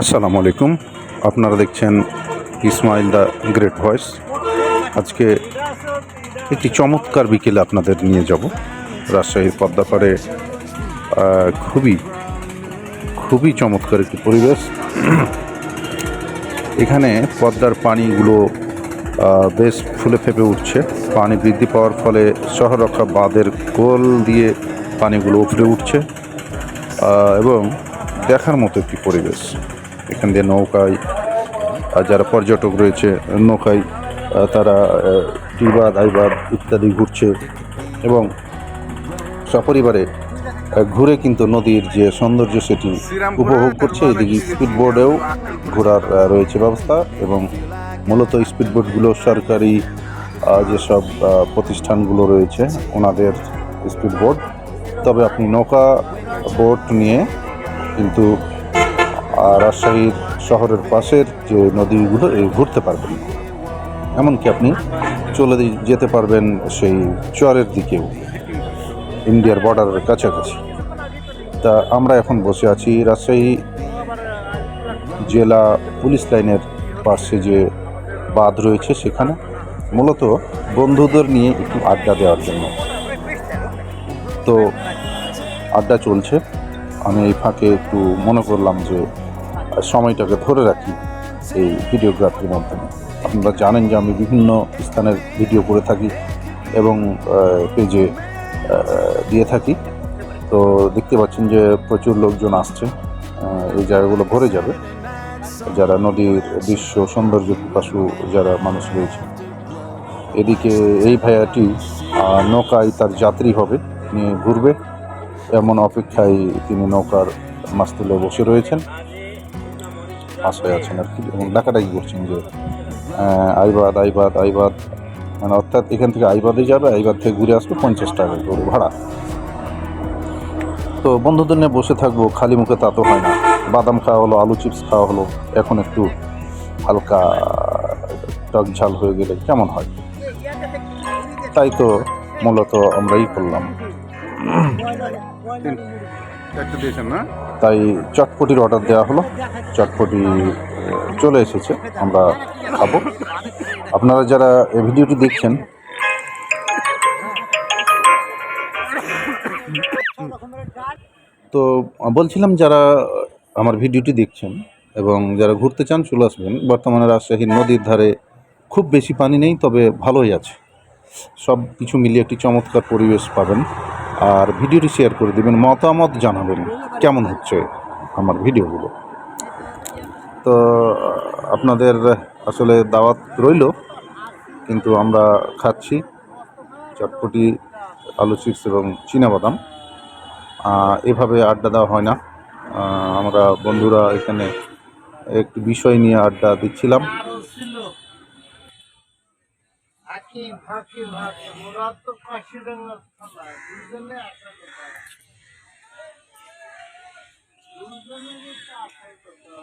আসসালামু আলাইকুম। আপনারা দেখছেন ইসমাইল দ্য গ্রেট ভয়েস। আজকে একটি চমৎকার বিকেলে আপনাদের নিয়ে যাব। রাজশাহীর পদ্মাপাড়ে খুবই খুবই চমৎকার একটি পরিবেশ। এখানে পদ্মার পানিগুলো বেশ ফুলে ফেপে উঠছে। পানি বৃদ্ধি পাওয়ার ফলে শহররক্ষা বাঁধের কোল দিয়ে পানিগুলো উপরে উঠছে এবং দেখার মতো একটি পরিবেশ। এখান দিয়ে নৌকায় যারা পর্যটক রয়েছে, নৌকায় তারা ডিবাদ আইবাদ ইত্যাদি ঘুরছে এবং সপরিবারে ঘুরে কিন্তু নদীর যে সৌন্দর্য সেটি উপভোগ করছে। এদিকে স্পিড বোর্ডেও ঘোরার রয়েছে ব্যবস্থা এবং মূলত স্পিড বোটগুলো সরকারি যেসব প্রতিষ্ঠানগুলো রয়েছে, ওনাদের স্পিড বোট তবে আপনি নৌকা, বোট নিয়ে কিন্তু রাজশাহীর শহরের পাশের যে নদীগুলো, এই ঘুরতে পারবেন। এমনকি আপনি চলে যেতে পারবেন সেই চরের দিকেও, ইন্ডিয়ার বর্ডারের কাছাকাছি। তা আমরা এখন বসে আছি রাজশাহী জেলা পুলিশ লাইনের পাশে যে বাঁধ রয়েছে সেখানে, মূলত বন্ধুদের নিয়ে একটু আড্ডা দেওয়ার জন্য। তো আড্ডা চলছে। আমি এই ফাঁকে একটু মনে করলাম যে, সময়টাকে ধরে রাখি এই ভিডিওগ্রাফির মাধ্যমে। আপনারা জানেন যে আমি বিভিন্ন স্থানের ভিডিও করে থাকি এবং পেজে দিয়ে থাকি। তো দেখতে পাচ্ছেন যে প্রচুর লোকজন আসছে এই জায়গাগুলো ভরে যাবে। যারা নদীর দৃশ্য, সৌন্দর্য পিপাসু যারা মানুষ রয়েছে। এদিকে এই ভাইয়াটি নৌকায় তার যাত্রী হবে, নিয়ে ঘুরবে। এমন অপেক্ষায় তিনি নৌকার মাছ তুলে বসে রয়েছেন। আশায় আছেন আর কি। এবং ডাকাডাকি করছেন যে আইবাদ আইবাদ আইবাদ। মানে অর্থাৎ এখান থেকে আইবাদে যাবে, আইবাদ থেকে ঘুরে আসবে পঞ্চাশ টাকা করে ভাড়া। তো বন্ধুদের নিয়ে বসে থাকব, খালি মুখে তা তো হয় না। বাদাম খাওয়া হলো, আলু চিপস খাওয়া হলো, এখন একটু হালকা টক ঝাল হয়ে গেলে কেমন হয়? তাই তো মূলত আমরা ই করলাম। তাই চটপটির অর্ডার দেওয়া হলো। চটপটি চলে এসেছে। আমরা খাব। আপনারা যারা এই ভিডিওটি দেখছেন, তো বলছিলাম যারা আমার ভিডিওটি দেখছেন এবং যারা ঘুরতে চান চলে আসবেন, বর্তমানে রাজশাহী নদীর ধারে খুব বেশি পানি নেই, তবে ভালোই আছে। সব কিছু মিলিয়ে একটি চমৎকার পরিবেশ পাবেন। আর ভিডিওটি শেয়ার করে দেবেন, মতামত জানাবেন। কেমন হচ্ছে আমার ভিডিওগুলো? তো, আপনাদের আসলে দাওয়াত রইল, কিন্তু আমরা খাচ্ছি চটপটি, আলু চিপস এবং বাদাম এভাবে আড্ডা দেওয়া হয় না। আমরা বন্ধুরা এখানে একটি বিষয় নিয়ে আড্ডা দিচ্ছিলাম। ফাঁকি ফাঁকি ফাঁকি। ওরা তো কাশিডাঙ্গা থানা দুজনে আসাতে পারে দুজনেরই তো আসাই কথা